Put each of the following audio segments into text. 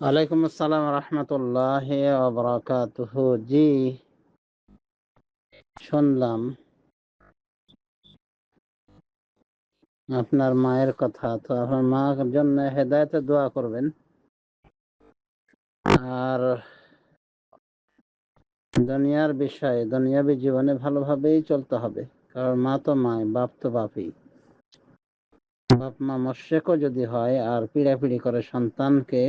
ওয়ালাইকুম আসসালাম রহমতুল্লাহ জি, শুনলাম। আপনার মায়ের কথা, তো আপনার মার জন্য হেদায়তে দোয়া করবেন। আর দুনিয়ার বিষয়ে, দুনিয়াবি জীবনে ভালোভাবেই চলতে হবে। কারণ মা তো মায়, বাপ তো বাপই। বাপ মা মশেকও যদি হয় আর পিড়াপিড়ি করে সন্তানকে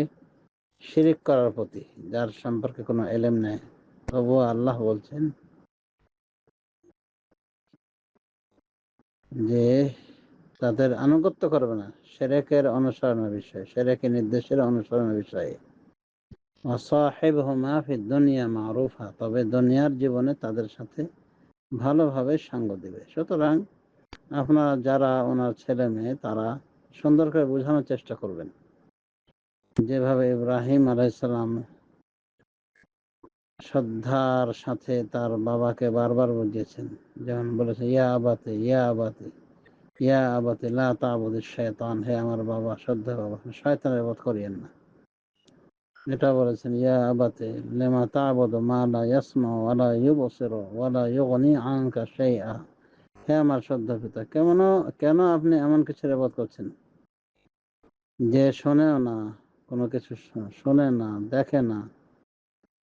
শিরিক করার প্রতি, যার সম্পর্কে কোনো এলেম নেই। তবুও আল্লাহ বলছেন যে, তাদের আনুগত্য করবে না। সেরেকের অনুসরণের বিষয়ে সেরেকের নির্দেশের অনুসরণের বিষয়ে। অসাহেব হুমাফি দুনিয়া মারুফা, তবে দুনিয়ার জীবনে তাদের সাথে ভালোভাবে সঙ্গ দিবে। সুতরাং আপনারা যারা ওনার ছেলে মেয়ে, তারা সুন্দর করে বোঝানোর চেষ্টা করবেন। যেভাবে ইব্রাহিম আলাইসালাম শ্রদ্ধার সাথে তার বাবাকে বারবার বুঝিয়েছেন, যেমন বলেছে, ইয়া আবাতে ইয়া আবাতে ইয়া আবাতে, লা তাবুদ শয়তান হে আমার বাবা শ্রদ্ধা বাবা শয়তানের বোধ করিয়েন না। এটা বলেছেন, ইয়া আবাতে, লেমা তাবুদ মা লা ইয়াসমা ওয়ালা ইউবসিরু ওয়ালা ইউগনি আনকা শাইআ। হে আমার শ্রদ্ধা পিতা, কেমন, কেন আপনি এমন কিছু বোধ করছেন? যে শোনেও না কোনো কিছু শোনে না, দেখে না,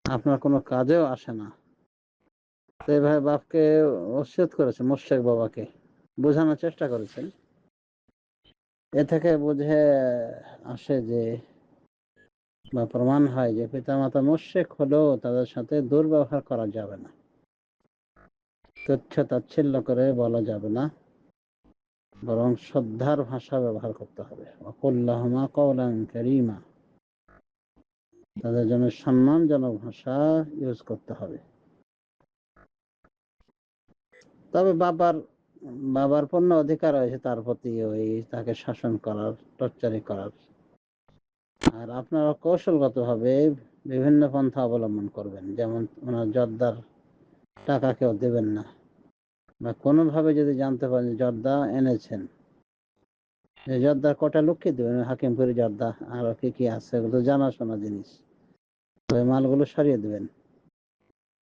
আপনার কোনো কাজেও আসে না। তো এইভাবে বাপকে অস্বীত করেছে, মোশেক বাবাকে। বোঝানোর চেষ্টা করেছেন। এ থেকে বুঝে আসে যে, বা প্রমাণ হয় যে পিতামাতা মোশেক হলেও তাদের সাথে দুর্ব্যবহার করা যাবে না। তুচ্ছ তাচ্ছিল্য করে বলা যাবে না। বরং শ্রদ্ধার ভাষা ব্যবহার করতে হবে। অকুল্লাহমা কৌলান করিমা। তাদের জন্য সম্মানজনক ভাষা ইউজ করতে হবে। তবে বাবার বাবার পূর্ণ অধিকার রয়েছে তার প্রতি ওই তাকে শাসন করার, টর্চারি করার। আর আপনারা কৌশলগত ভাবে বিভিন্ন পন্থা অবলম্বন করবেন। যেমন ওনার জর্দার টাকা কেউ দেবেন না। বা কোনোভাবে যদি জানতে পারেন জর্দা এনেছেন জর্দার কটা লোককে দেবেন, হাকিমপুরি জর্দা আরও কি কি আছে, এগুলো জানাশোনা জিনিস। ওই মালগুলো সরিয়ে দেবেন।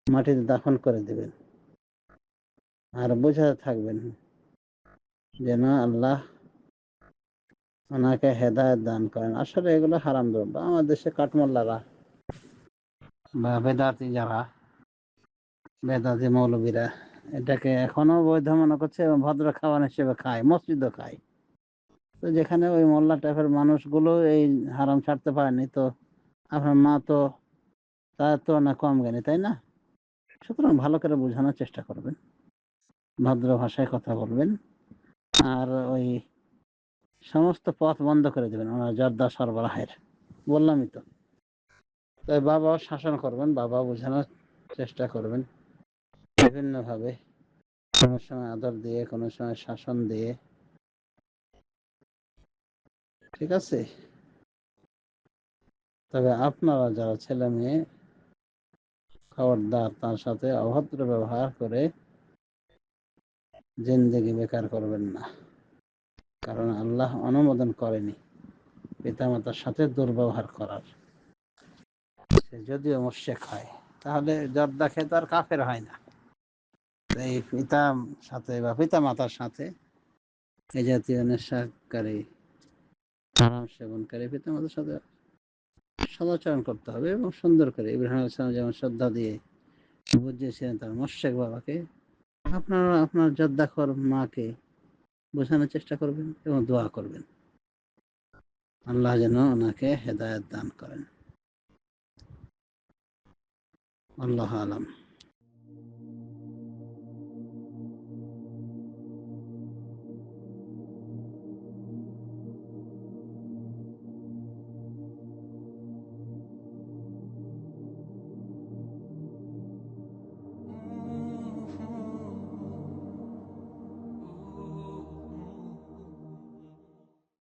মাটিতে দাফন করে দেবেন। আর বোঝাতে থাকবেন যেন আল্লাহ ওনাকে হেদায়ত দান করেন। আসলে এগুলো হারাম দ্রব্য। আমার দেশে কাঠমোল্লারা বা বেদাতি যারা, বেদাতি মৌলবীরা, এটাকে এখনও বৈধ মনে করছে এবং ভদ্র খাবার হিসেবে খায়, মসজিদও খায়। তো যেখানে ওই মোল্লা টাইপের মানুষগুলো এই হারাম ছাড়তে পারেনি, তো আপনার মা তো তার তো না কম জ্ঞানী, তাই না? সুতরাং ভালো করে বোঝানোর চেষ্টা করবেন। ভদ্র ভাষায় কথা বলবেন। আর ওই সমস্ত পথ বন্ধ করে দেবেন ওনার জর্দা সরবরাহের। বললামই তো। তাই বাবাও শাসন করবেন বাবা বোঝানোর চেষ্টা করবেন। বিভিন্নভাবে কোনো সময় আদর দিয়ে, কোনো সময় শাসন দিয়ে। ঠিক আছে? তবে আপনারা যারা ছেলে মেয়ে খবরদার তার সাথে অভদ্র ব্যবহার করে জিন্দগি বেকার করবেন না। কারণ আল্লাহ অনুমোদন করেনি পিতামাতার সাথে দুর্ব্যবহার করার। সে যদিও মোশেক হয়, তাহলে জর্দা খেয়ে তো আর কাফের হয় না। এই পিতা সাথে বা পিতা মাতার সাথে এই জাতীয় নেশাকারী, হারাম সেবনকারী পিতা মাতার সাথে সদাচরণ করতে হবে এবং সুন্দর করে ইব্রাহিম ইসলাম যেমন শ্রদ্ধা দিয়ে বুঝিয়েছিলেন তার মোশেক বাবাকে, আপনারা আপনার জর্দাখর মাকে বোঝানোর চেষ্টা করবেন এবং দোয়া করবেন। আল্লাহ যেন ওনাকে হেদায়ত দান করেন। আল্লাহ আলম।